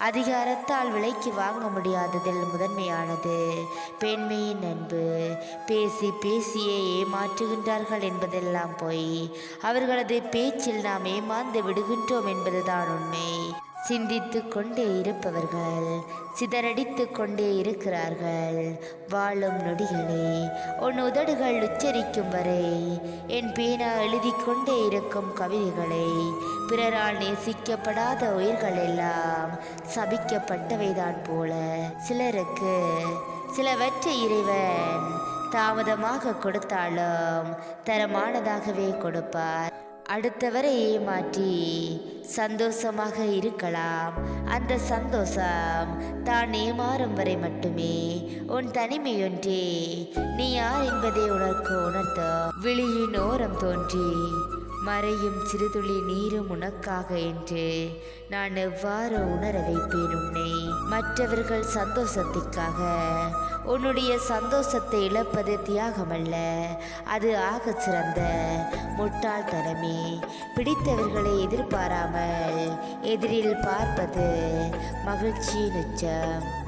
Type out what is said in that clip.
அதிகாரத்தால் விலைக்கு வாங்க முடியாததில் முதன்மையானது. பெண்மையின் அன்பு. பேசி பேசியே ஏமாற்றுகின்றார்கள் என்பதெல்லாம் பொய். அவர்களது பேச்சில் நாம் ஏமாந்து விடுகின்றோம் என்பதுதான் உண்மை. சிந்தித்து கொண்டே இருப்பவர்கள் சிதறடித்து கொண்டே இருக்கிறார்கள். வாழும் நொடிகளே உன் உதடுகள் உச்சரிக்கும் வரை என் பேனா எழுதி கொண்டே இருக்கும் கவிதைகளை பிறரால் நேசிக்கப்படாத உயிர்கள் எல்லாம் சபிக்கப்பட்டவைதான் போல சிலருக்கு சிலவற்றை இறைவன் தாமதமாக கொடுத்தாலும் தரமானதாகவே கொடுப்பார். அடுத்தவரை ஏமாற்றி சந்தோஷமாக இருக்கலாம். அந்த சந்தோஷம் தான் ஏமாறும் வரை மட்டுமே. உன் தனிமையொன்றே நீ யார் என்பதை உனக்கு உணர்த்த விழியின் ஓரம் தோன்றி மறையும் சிறுதுளி நீரும் உனக்காக என்று. நான் எவ்வாறு உணர வைப்பேன் உன்னை? மற்றவர்கள் சந்தோஷத்திற்காக. உன்னுடைய சந்தோஷத்தை இழப்பது தியாகமல்ல. அது ஆகச் சிறந்த முட்டாள்தனமே பிடித்தவர்களை எதிர்பாராமல் எதிரில் பார்ப்பது மகிழ்ச்சியின் உச்சம்.